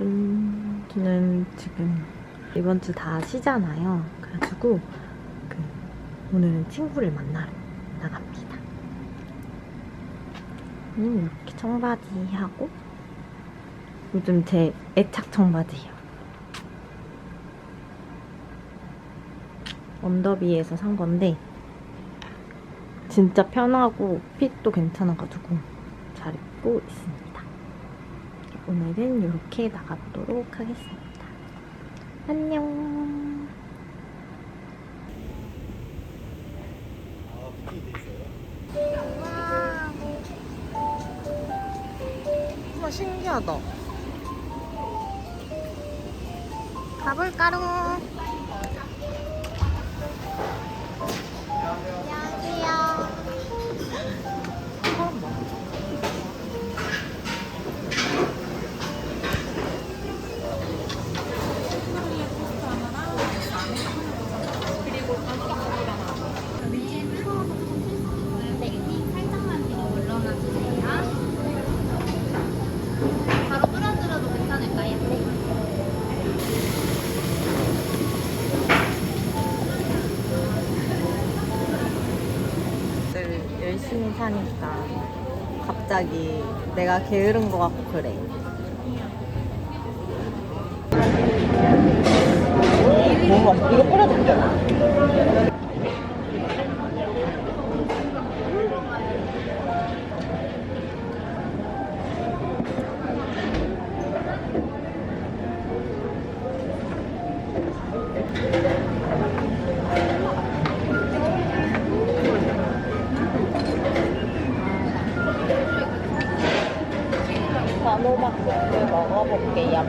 여러분, 저는 지금 이번 주 다 쉬잖아요. 그래가지고 그 오늘은 친구를 만나러 나갑니다. 음, 이렇게 청바지 하고 요즘 제 애착 청바지예요. 언더비에서 산 건데 진짜 편하고 핏도 괜찮아가지고 잘 입고 있습니다. 오늘은 이렇게 나가보도록 하겠습니다. 안녕. 와, 신기하다. 가볼까롱. 갑자기 내가 게으른 것 같고 그래. 뭔가 이거 뿌려도 돼? 단호박을 먹어볼게요.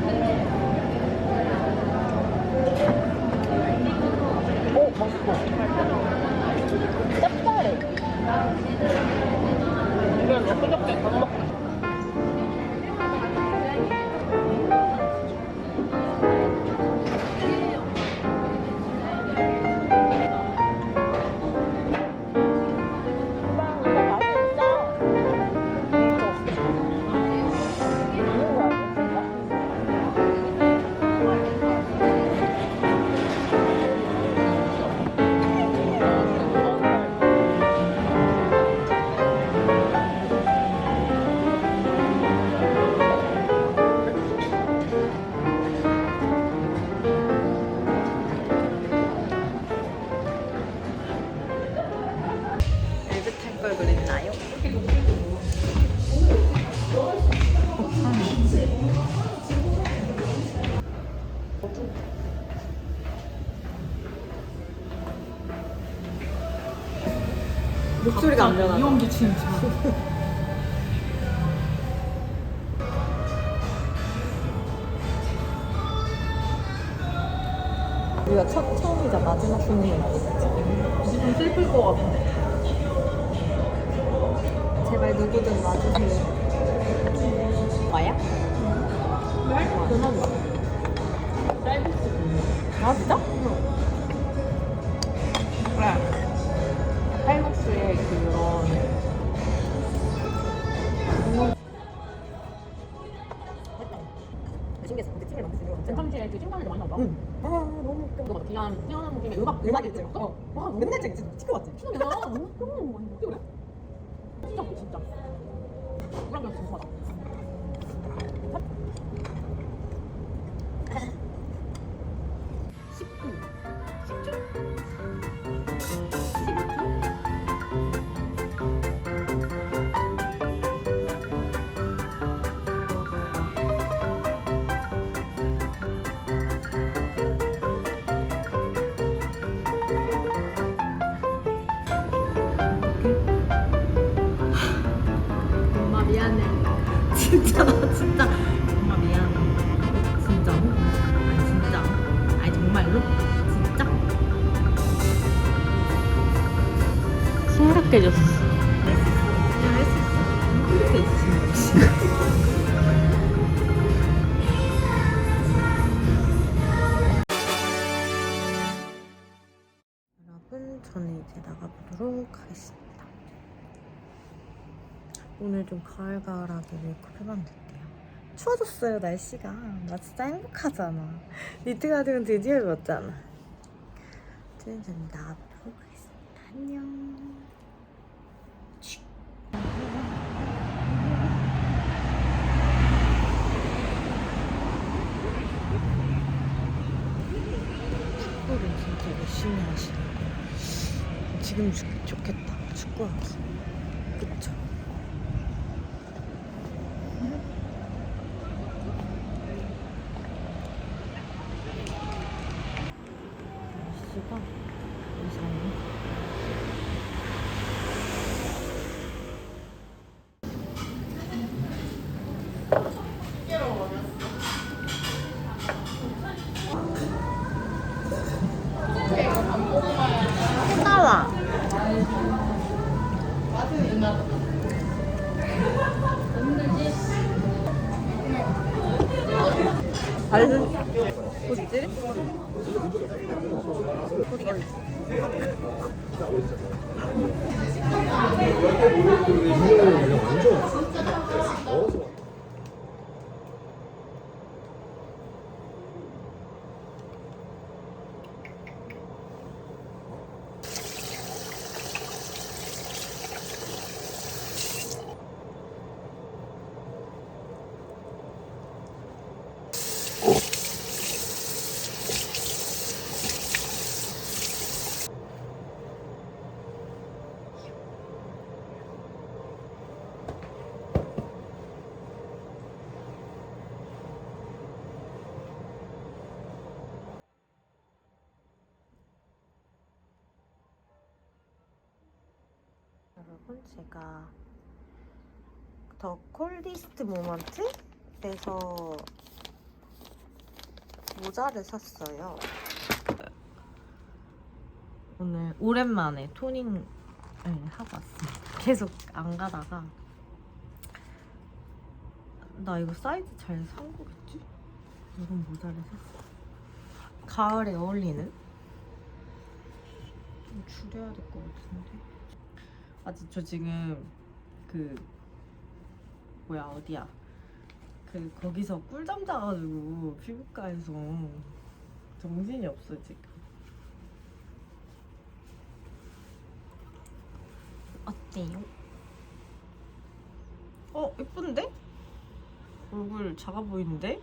오, 맛있어. 짭짤해. 걸 그랬나요? 목소리가 안 변하네. 이용기 진짜. 우리가 첫, 처음이자 마지막 거지. 좀 슬플 것 같아. 제발 누구든 와주세요. 와야? 네? 그나마. 쌀국수. 아, 진짜? 그래. 쌀국수에 그런. 신기했어. 근데 찜을 만들 수 있는 거 평상시에 그 찐빵을 많이 나오다. 응. 아, 너무 웃겨. 그거 막 그냥 태어난 느낌의 음악, 음악이 있지? 어. 와, 맨날 찍, 찍어봤지? 추는 야 너무 너무 많이 어떻게 그래? 진짜 진짜. 우랑 그냥 궁금하다. 있어. 여러분, 저는 이제 나가보도록 하겠습니다. 오늘 좀 가을가을하게 메이크업 해봤는데요. 추워졌어요 날씨가 나 진짜 행복하잖아 니트 가디건 드디어 입었잖아 저는 좀 나가보도록 하겠습니다 안녕 축구를 진짜 열심히 하시는 거예요 지금 좋, 좋겠다. 축구하기. 그 알는 뭐지? 여러분 제가 더 콜디스트 모먼트에서 모자를 샀어요. 오늘 오랜만에 토닝을 하고 왔습니다. 계속 안 가다가 나 이거 사이즈 잘 산 거겠지? 이런 모자를 샀어. 가을에 어울리는? 좀 줄여야 될 것 같은데. 아직 저 지금 그 뭐야 어디야 그 거기서 꿀잠 자가지고 피부과에서 정신이 없어 지금 어때요? 어 예쁜데? 얼굴 작아 보이는데?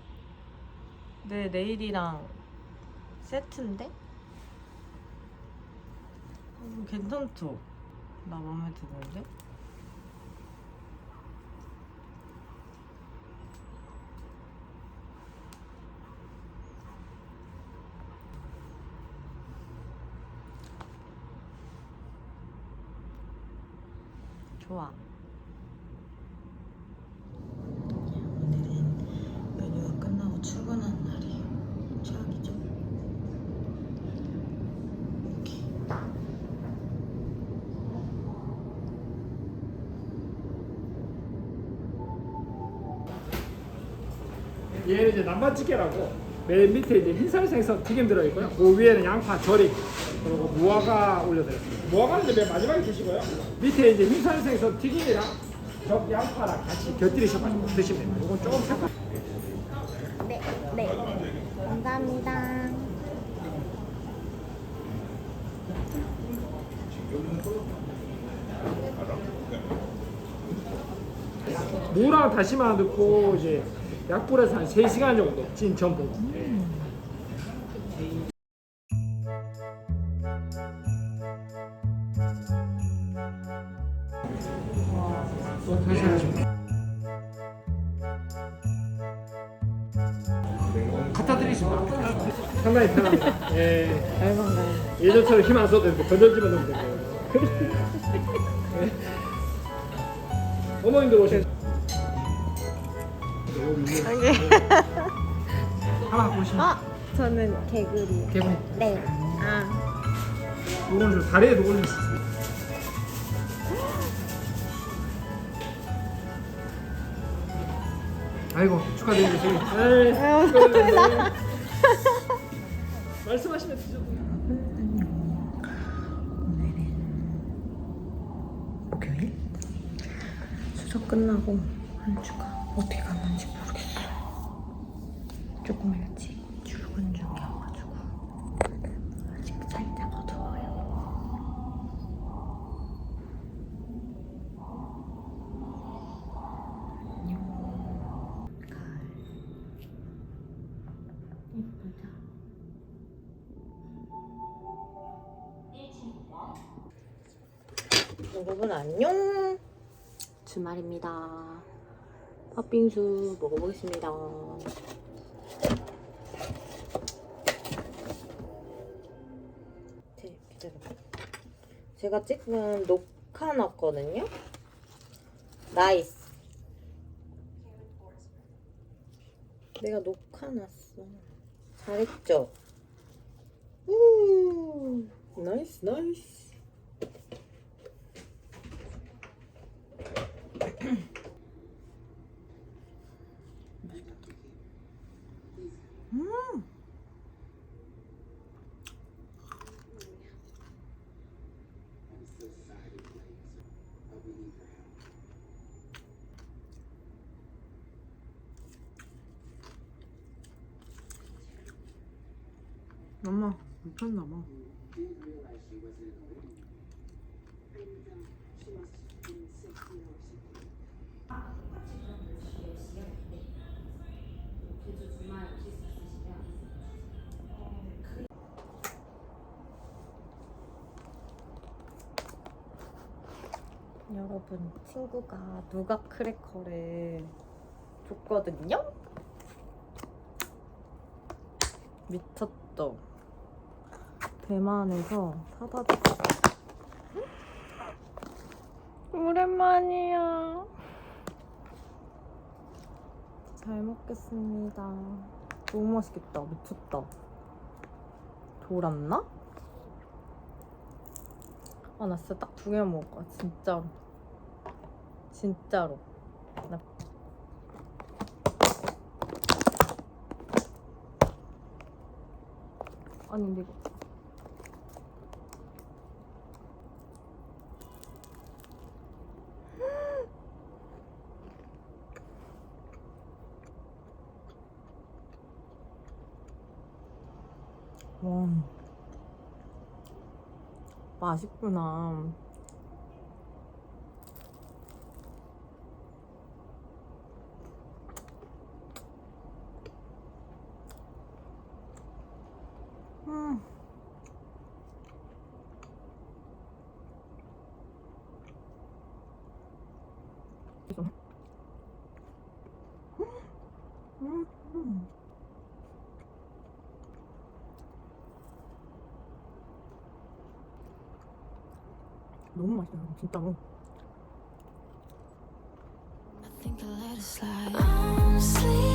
내 네일이랑 세트인데? 어, 괜찮죠? 나 마음에 드는데? 좋아. 오늘은 연휴가 끝나고 출근한 날이에요. 최악이죠? 이렇게. 얘는 이제 남반찌개라고 맨 밑에 이제 흰살 생선 튀김 들어있고요. 그 위에는 양파 절임 그리고 무화과 올려드렸습니다. 무화과는 이제 맨 마지막에 드시고요. 밑에 이제 흰살 생선 튀김이랑 적 양파랑 같이 곁들이셔 가지고 드시면 됩니다. 이건 조금 색깔. 네, 네. 감사합니다. 무랑 다시마 넣고 이제 약불에서 한 3시간 정도 찐 전복. 또 다시 상당히 편합니다. 예. 예전처럼 힘 안 써도 되는데 건전지만 넣으면 되고요. 네. 어머님들 오신 여기. 하나 보시면 어? 저는 개구리. 개봉 네. 아. 다리에도 올릴 수 있어요. 아이고 축하드립니다. 에이, 아유, 축하드립니다. 말씀하시면 되죠. 오늘은 목요일? 수석 끝나고 한 주가 어떻게 갔는지. 아직 출근 중이어가지고 아직 살짝 어두워요. 안녕. 가을. 예쁘다. 여러분 안녕. 주말입니다. 팥빙수 먹어보겠습니다. 제가 지금 녹화 났거든요. 나이스. 내가 녹화 났어. 잘했죠? 우 나이스 나이스. 음. 엄마 미쳤나 봐. 여러분 친구가 누가 크래커를 줬거든요. 미쳤죠. 대만에서 사다 줬어. 오랜만이야. 잘 먹겠습니다. 너무 맛있겠다. 미쳤다. 돌았나? 아, 나 진짜 딱 두 개만 먹을 거야. 진짜로. 진짜로. 나 아니 근데 이거 와 맛있구나 음. 음. 음. 맛있다 진짜로 I think I let it slide. I'm sleeping.